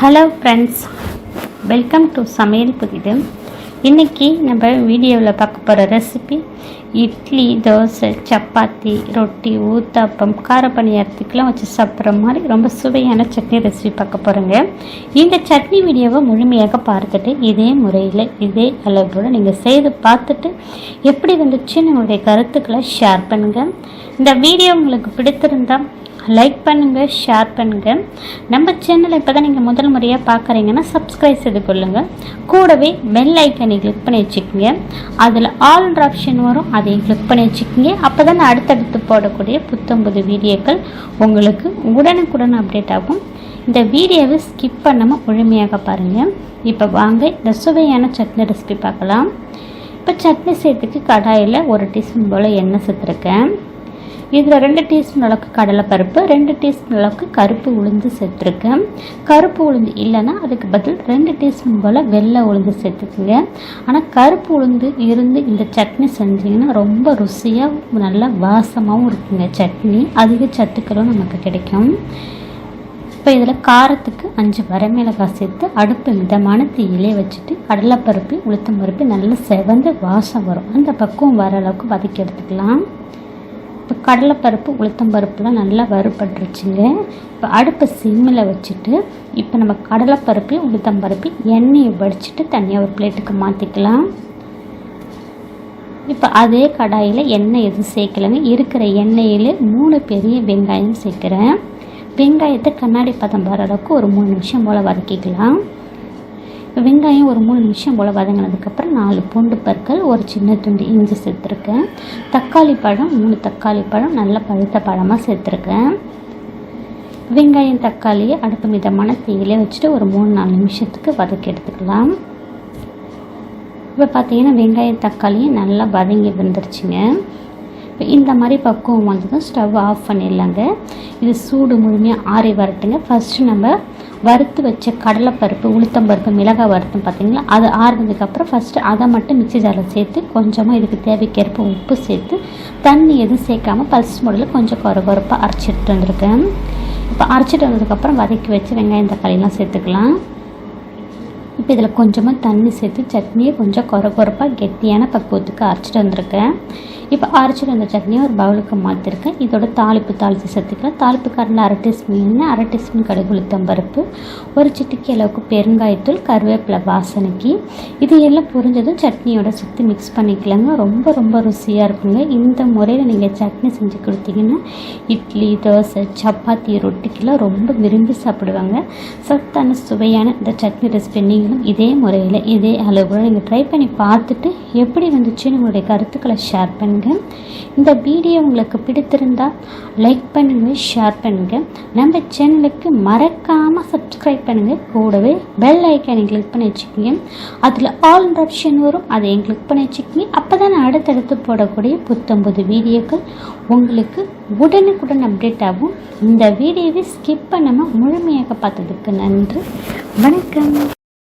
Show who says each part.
Speaker 1: Hello friends welcome to சமையல் புதிது. இன்றைக்கி நம்ம வீடியோவில் பார்க்க போகிற ரெசிபி இட்லி தோசை சப்பாத்தி ரொட்டி ஊத்தாப்பம் காரப்பணியாரத்துக்கெலாம் வச்சு சாப்பிட்ற மாதிரி ரொம்ப சுவையான சட்னி ரெசிபி பார்க்க போகிறோங்க இந்த சட்னி வீடியோவை முழுமையாக பார்த்துட்டு இதே முறையில் இதே அளவோடு நீங்கள் செய்து பார்த்துட்டு எப்படி வந்துச்சு நம்மளுடைய கருத்துக்களை ஷேர் பண்ணுங்கள் இந்த வீடியோ உங்களுக்கு பிடித்திருந்தால் லைக் பண்ணுங்கள் ஷேர் பண்ணுங்கள் நம்ம சேனலை இப்போ தான் நீங்கள் முதல் முறையாக பார்க்குறீங்கன்னா சப்ஸ்கிரைப் செய்து கொள்ளுங்கள் கூடவே பெல் ஐக்கனை கிளிக் பண்ணி வச்சுக்கோங்க. அதில் ஆல்ன்ற ஆப்ஷன் வரும் அதை கிளிக் பண்ணி வச்சுக்கோங்க. அப்போ தான் அடுத்தடுத்து போடக்கூடிய புத்தம்புது வீடியோக்கள் உங்களுக்கு உடனுக்குடன் அப்டேட் ஆகும். இந்த வீடியோவை ஸ்கிப் பண்ணாமல் முழுமையாக பாருங்கள் இப்போ வாங்க இந்த சுவையான சட்னி ரெசிபி பார்க்கலாம். இப்போ சட்னி செய்யறதுக்கு கடாயில் ஒரு டீஸ்பூன் போல் எண்ணெய் சேர்த்துருக்கேன். இதில் ரெண்டு டீஸ்பூன் அளவுக்கு கடலைப்பருப்பு ரெண்டு டீஸ்பூன் அளவுக்கு கருப்பு உளுந்து சேர்த்துருக்கேன். கருப்பு உளுந்து இல்லைன்னா அதுக்கு பதில் ரெண்டு டீஸ்பூன் போல் வெள்ளை உளுந்து சேர்த்துக்குங்க. ஆனால் கருப்பு உளுந்து இருந்து இந்த சட்னி செஞ்சிங்கன்னா ரொம்ப ருசியாக நல்லா வாசமாகவும் இருக்குங்க சட்னி. அதிக சத்துக்களும் நமக்கு கிடைக்கும். இப்போ இதில் காரத்துக்கு அஞ்சு வரமிளகாய் சேர்த்து அடுப்பு மிதமான தீயிலே வச்சுட்டு கடலைப்பருப்பு உளுத்தம் பருப்பு நல்லா செவந்து வாசம் வரும். அந்த பக்குவம் வர அளவுக்கு வதக்கி எடுத்துக்கலாம். இப்போ கடலைப்பருப்பு உளுத்தம்பருப்புலாம் நல்லா வறுபட்டுருச்சுங்க. இப்போ அடுப்பை சிம்மில் வச்சுட்டு இப்போ நம்ம கடலைப்பருப்பு உளுத்தம்பருப்பு எண்ணெயை வடிச்சிட்டு தனியாக ஒரு பிளேட்டுக்கு மாற்றிக்கலாம் இப்போ அதே கடாயில் எண்ணெய் எதுவும் சேர்க்கலைங்க. இருக்கிற எண்ணெயில் மூணு பெரிய வெங்காயம் சேர்க்குறேன். வெங்காயத்தை கண்ணாடி பதம் வர அளவுக்கு ஒரு மூணு நிமிஷம் போல் வதக்கிக்கலாம். வெங்காயம் ஒரு மூணு நிமிஷம் போல் வதங்கினதுக்கப்புறம் நாலு பூண்டு பற்கள் ஒரு சின்ன துண்டு இஞ்சி சேர்த்துருக்கேன். தக்காளி பழம் மூணு தக்காளி பழம் நல்ல பழுத்த பழமாக சேர்த்துருக்கேன். வெங்காயம் தக்காளியை அடுப்பு மிதமான தீயிலே வச்சுட்டு ஒரு மூணு நாலு நிமிஷத்துக்கு வதக்கி எடுத்துக்கலாம். இப்போ பார்த்தீங்கன்னா வெங்காயம் தக்காளியும் நல்லா வதங்கி வந்துருச்சுங்க. இந்த மாதிரி பக்குவம் வந்ததும் ஸ்டவ் ஆஃப் பண்ணிடலாங்க. இது சூடு முழுமையாக ஆறி வரட்டுங்க. ஃபஸ்ட்டு நம்ம வறுத்து வச்ச கடலைப்பருப்பு உளுத்தம்பருப்பு மிளகாய் வறுத்தம் பார்த்திங்களா அது ஆறுனதுக்கப்புறம் ஃபஸ்ட்டு அதை மட்டும் மிக்சி ஜாரில் சேர்த்து கொஞ்சமாக இதுக்கு தேவைக்கேற்ப உப்பு சேர்த்து தண்ணி எதுவும் சேர்க்காமல் பல்ஸ் முறையில் கொஞ்சம் குறை குறைப்பாக அரைச்சிட்டு வந்திருக்கேன். இப்போ அரைச்சிட்டு வந்ததுக்கப்புறம் வதக்கி வச்சு வெங்காயம் தக்காளிலாம் சேர்த்துக்கலாம். இப்போ இதில் கொஞ்சமாக தண்ணி சேர்த்து சட்னியை கொஞ்சம் குறை குறைப்பாக கெட்டியான பக்குவத்துக்கு அரைச்சிட்டு வந்திருக்கேன். இப்போ அரைச்சிட்டு வந்த சட்னியை ஒரு பவுலுக்கு மாற்றிருக்கேன். இதோட தாளிப்பு தாளித்து சேர்த்துக்கலாம் தாளிப்பு கரண்டில் அரை டீஸ்பூன் எண்ணெய் அரை டீஸ்பூன் கடுகு உளுத்தம் பருப்பு ஒரு சிட்டிக்கு அளவுக்கு பெருங்காயத்தூள் கருவேப்பிலை வாசனைக்கு. இது எல்லாம் புரிஞ்சதும் சட்னியோட சுற்றி மிக்ஸ் பண்ணிக்கலாங்க. ரொம்ப ரொம்ப ருசியாக இருக்குங்க. இந்த முறையில் நீங்கள் சட்னி செஞ்சு கொடுத்தீங்கன்னா இட்லி தோசை சப்பாத்தி ரொட்டிக்கெல்லாம் ரொம்ப விரும்பி சாப்பிடுவாங்க. சத்தான சுவையான இந்த சட்னி ரெசிபி நீங்களும் இதே முறையில் இதே அளவுல நீங்கள் ட்ரை பண்ணி பார்த்துட்டு எப்படி வந்துச்சுன்னு உங்களுடைய கருத்துக்களை ஷேர் பண்ணுங்கள் இந்த வீடியோ உங்களுக்கு பிடித்திருந்தால் லைக் பண்ணுங்கள் ஷேர் பண்ணுங்கள் நம்ம சேனலுக்கு மறக்காமல் சப்ஸ்கிரைப் பண்ணுங்கள் கூடவே பெல் ஐக்கானை கிளிக் பண்ணி வச்சுக்கோங்க. அதில் ஆல் ஆப்ஷன் வரும். அதை கிளிக் பண்ணி வச்சுக்கோங்க. அப்போ தான் அடுத்தடுத்து போடக்கூடிய புத்தம்பது வீடியோக்கள் உங்களுக்கு உடனுக்குடன் அப்டேட் ஆகும். இந்த வீடியோவை ஸ்கிப் பண்ணாமல் முழுமையாக பார்த்ததுக்கு நன்றி. வணக்கம்.